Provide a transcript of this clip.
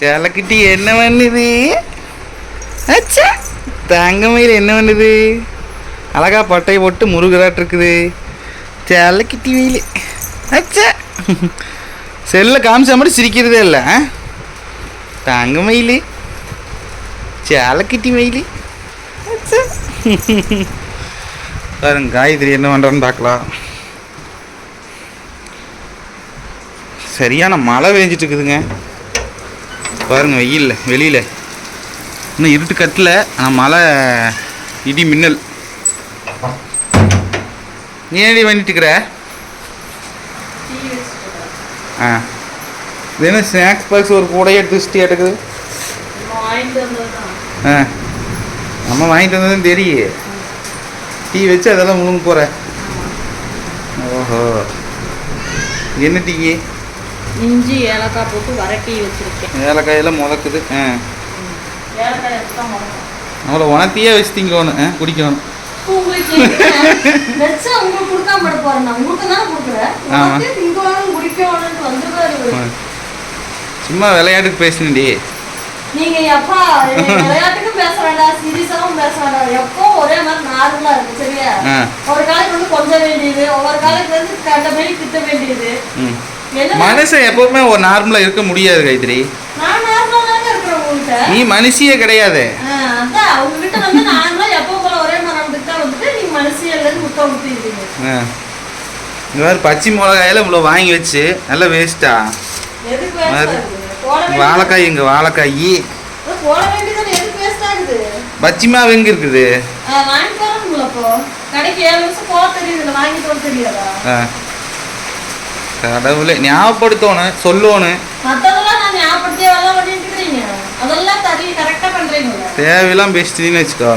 சேலக்குட்டி என்ன பண்ணுது? அச்சா தங்கமயில் என்ன பண்ணுது? அழகா பட்டையை போட்டு முருகராட்டு இருக்குது சேலக்குட்டி வெயில். அச்சா. செல்ல காமிச்சா மட்டும் சிரிக்கிறதே இல்லை ஆ? தங்க மயில் சேலக்குட்டி மயில் அச்சா. பாருங்க காயத்ரி என்ன பண்ணுறான்னு பார்க்கலாம். சரியான மழை பெஞ்சிட்டு இருக்குதுங்க. பாருங்கள் வெயில்ல வெளியில். இன்னும் இருட்டு கட்டல ஆனால் மழை இடி மின்னல். நீ ஏடி பண்ணிட்டு இருக்கிற? ஆ. இது என்ன ஸ்நாக்ஸ் பாக்ஸ் ஒரு கூடையே எடுத்து வச்சுட்டு எடுக்குது? ஆ. நம்ம வாங்கிட்டு வந்ததும் தெரியும் டீ வச்சு அதெல்லாம் முழுங்க போகிற ஓஹோ. என்ன டீ? இஞ்சி ஏலக்காய் போட்டு வரட்டி வச்சிருக்கேன். ஏலக்காயெல்லாம் முதக்குது. ஆ. ஏலக்காய் எடுத்து தான் வளர்க்கணும். அவளை உணர்த்தியே வச்சு திங்கணும் ஆ. குடிக்கணும். சும்மா விளையாட்டுக்கு பேசினடி நீங்க எப்பா விளையாட்டுக்கு பேச வேண்டாம் சீரியஸாவும் பேச வேண்டாம். எப்போ ஒரே மாதிரி நார்மலா இருக்கு சரியா? ஒரு காலைக்கு வந்து கொஞ்ச வேண்டியது ஒவ்வொரு காலைக்கு வந்து கண்ட மாதிரி திட்ட வேண்டியது. மனுஷன் எப்பவுமே ஒரு நார்மலாக இருக்க முடியாது கைத்ரி நான் நார்மலா தாங்க இருக்கிறேன் உங்கள்கிட்ட நீ மனுஷியே கிடையாது. அதான் உங்ககிட்ட வந்து நார்மலா எப்போ போல ஒரே மாதிரி வந்துட்டு தான் வந்துட்டு நீங்க மனசியல்ல முட்டை ஊத்திடுறீங்க ஆ. இந்த மாதிரி பச்சை மிளகாயெல்லாம் இவ்வளோ வாங்கி வச்சு நல்லா வேஸ்ட்டா எதுக்கு வாழைக்காய் இங்கே வாழைக்காய். பச்சை மாவு எங்கே இருக்குது? கடவுளே ஞாபகப்படுத்தணும் சொல்லணும் தேவையெல்லாம் பேசிட்டீங்கன்னு வச்சுக்கோ.